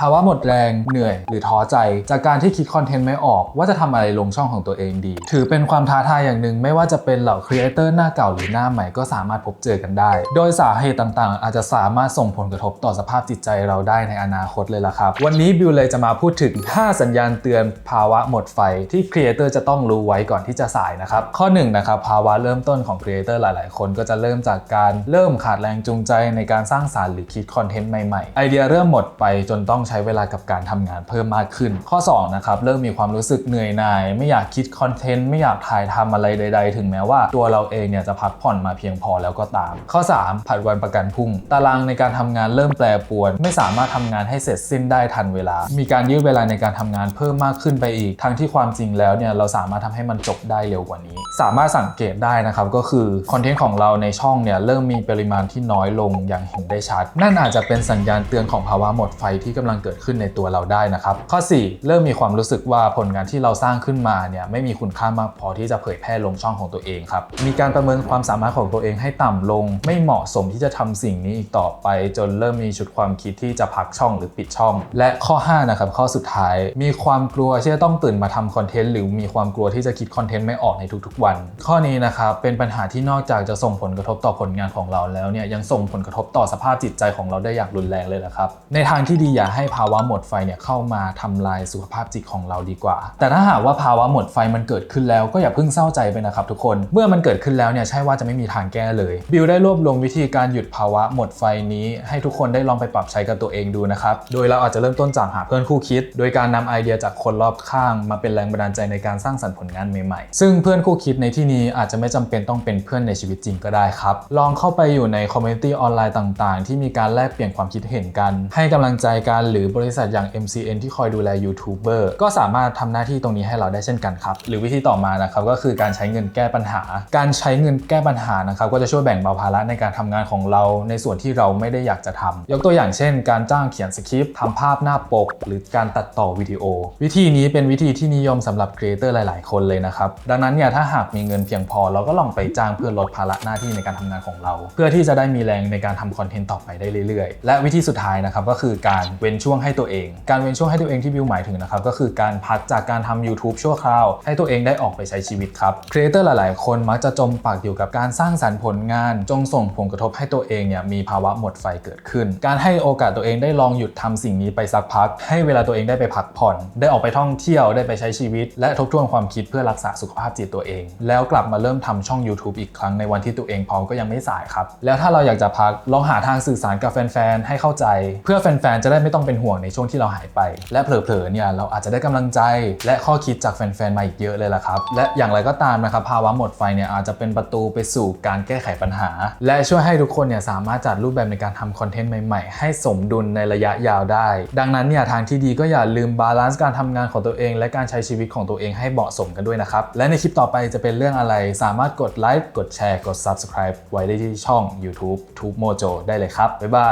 ภาวะหมดแรงเหนื่อย หรือท้อใจ จากการที่คิดคอนเทนต์ไม่ออก ว่าจะทำอะไรลงช่องของตัวเองดี ถือเป็นความท้าทายอย่างหนึ่งไม่ว่าจะเป็นเหล่าครีเอเตอร์หน้าเก่าหรือหน้าใหม่ก็สามารถพบเจอกันได้ โดยสาเหตุต่างๆ อาจจะสามารถส่งผลกระทบต่อสภาพจิตใจเราได้ในอนาคตเลยล่ะครับ วันนี้บิวเลยจะมาพูดถึง 5 สัญญาณเตือนภาวะหมดไฟที่ครีเอเตอร์จะต้องรู้ไว้ก่อนที่จะสายนะครับข้อ1นงนะครับภาวะเริ่มต้นของครีเอเตอร์หลาย ๆ คนก็จะเริ่มจากการเริ่มขาดแรงจูงใจในการสร้างสารรค์หรือคิดคอนเทนต์ใหม่ๆไอเดียเริ่มหมดไปจนต้องใช้เวลากับการทำงานเพิ่มมากขึ้น ข้อ2นะครับเริ่มมีความรู้สึกเหนื่อยหน่าย ไม่อยากคิดคอนเทนต์ไม่อยากถ่ายทำอะไรใด ๆ ถึงแม้ว่าตัวเราเองเนี่ยจะพักผ่อนมาเพียงพอแล้วก็ตาม ข้อ 3 ผัดวันประกันพรุ่ง ตารางในการทำงานเริ่มแปรปรวน ไม่สามารถทำงานให้เสร็จสิ้นได้ทันเวลา มีการยืดเวลาในการทำงานเพิ่มมากขึ้นไปอีก ทั้งที่ความจริงแล้วเนี่ยเราสามารถทำให้มันจบได้เร็วกว่านี้ สามารถสังเกตได้นะครับก็คือคอนเทนต์ของเราในช่องเนี่ยเริ่มมีปริมาณที่น้อยลงอย่างเห็นได้ชัด นั่นอาจจะเป็นสัญญาณเตือนของภาวะหมดไฟที่กำลังเกิดขึ้นในตัวเราได้นะครับ ข้อ 4 เริ่มมีความรู้สึกว่าผลงานที่เราสร้างขึ้นมาเนี่ยไม่มีคุณค่ามากพอที่จะเผยแพร่ลงช่องของตัวเองครับ มีการประเมินความสามารถของตัวเองให้ต่ำลง ไม่เหมาะสมที่จะทำสิ่งนี้อีกต่อไป จนเริ่มมีชุดความคิดที่จะพักช่องหรือปิดช่อง และข้อ 5 นะครับ ข้อสุดท้าย มีความกลัวที่จะต้องตื่นมาทำคอนเทนต์หรือมีความกลัวที่จะคิดคอนเทนต์ไม่ออกในทุกๆวัน ข้อนี้นะครับเป็นปัญหาที่นอกจากจะส่งผลกระทบต่อผลงานของเราแล้วเนี่ยยังส่งผลกระทบต่อสภาพจิตใจของเราได้อย่างรุนแรงเลยนะครับในทางที่ดีอย่าให้ภาวะหมดไฟเนี่ยเข้ามาทำลายสุขภาพจิตของเราดีกว่า แต่ถ้าหากว่าภาวะหมดไฟมันเกิดขึ้นแล้วก็อย่าเพิ่งเศร้าใจไปนะครับทุกคน เมื่อมันเกิดขึ้นแล้วเนี่ยใช่ว่าจะไม่มีทางแก้เลย บิวได้รวบรวมวิธีการหยุดภาวะหมดไฟนี้ ให้ทุกคนได้ลองไปปรับใช้กับตัวเองดูนะครับ โดยเราอาจจะเริ่มต้นจากหาเพื่อนคู่คิด โดยการนำไอเดียจากคนรอบข้าง มาเป็นแรงบันดาลใจในการสร้างสรรค์ผลงานใหม่ๆ ซึ่งเพื่อนคู่คิดในที่นี้อาจจะไม่จำเป็นต้องเป็นเพื่อนในชีวิตจริงก็ได้ครับ ลองเข้าไปอยู่ในคอมมูนิตี้ออนไลน์ต่าง ๆ ที่มีการแลกเปลี่ยนความคิดเห็นกัน ให้กำลังใจกันหรือบริษัทอย่าง MCN ที่คอยดูแลยูทูบเบอร์ก็สามารถทำหน้าที่ตรงนี้ให้เราได้เช่นกันครับ หรือวิธีต่อมานะครับก็คือการใช้เงินแก้ปัญหา การใช้เงินแก้ปัญหานะครับก็จะช่วยแบ่งเบาภาระในการทำงานของเรา ในส่วนที่เราไม่ได้อยากจะทำยกตัวอย่างเช่น การจ้างเขียนสคริปต์ทำภาพหน้าปก หรือการตัดต่อวิดีโอ วิธีนี้เป็นวิธีที่นิยมสำหรับครีเอเตอร์หลาย ๆ คนเลยนะครับดังนั้นเนี่ยถ้าหากมีเงินเพียงพอ เราก็ลองไปจ้างเพื่อลดภาระหน้าที่ในการทำงานของเรา เพื่อที่จะได้มีแรงในการทำคอนเทนต์ต่อไปได้เรื่อย ๆ และวิธีสุดท้ายนะครับก็คือการเว้นช่วงให้ตัวเอง การเว้นช่วงให้ตัวเองที่บิวหมายถึงนะครับก็คือการพักจากการทำ YouTube ชั่วคราว ให้ตัวเองได้ออกไปใช้ชีวิตครับครีเอเตอร์หลาย ๆ คนมักจะจมปักอยู่กับการสร้างสรรค์ผลงาน จงส่งผลกระทบให้ตัวเองเนี่ยมีภาวะหมดไฟเกิดขึ้น การให้โอกาสตัวเองได้ลองหยุดทำสิ่งนี้ไปสักพัก ให้เวลาตัวเองได้ไปพักผ่อน ได้ออกไปท่องเที่ยวได้ไปใช้ชีวิต และทบทวนความคิดเพื่อรักษาสุขภาพจิตตัวเอง แล้วกลับมาเริ่มทำช่อง YouTube อีกครั้งในวันที่ตัวเองพร้อมก็ยังไม่สายครับแล้วถ้าเราอยากจะพักลองหาทางสื่อสารกับแฟน ๆ ให้เข้าใจ เพื่อแฟน ๆ จะได้ไม่ต้องเป็นห่วงในช่วงที่เราหายไป และเผลอๆเนี่ยเราอาจจะได้กำลังใจ และข้อคิดจากแฟนๆมาอีกเยอะเลยล่ะครับ และอย่างไรก็ตามนะครับภาวะหมดไฟเนี่ยอาจจะเป็นประตูไปสู่การแก้ไขปัญหา และช่วยให้ทุกคนเนี่ยสามารถจัดรูปแบบในการทำคอนเทนต์ใหม่ๆ ให้สมดุลในระยะยาวได้ ดังนั้นเนี่ยทางที่ดีก็อย่าลืมบาลานซ์การทำงานของตัวเอง และการใช้ชีวิตของตัวเองให้เหมาะสมกันด้วยนะครับ และในคลิปต่อไปจะเป็นเรื่องอะไร สามารถกดไลค์กดแชร์กด subscribe ไว้ได้ที่ช่อง YouTube Tube Mojo ได้เลยครับ บ๊ายบา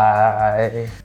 ย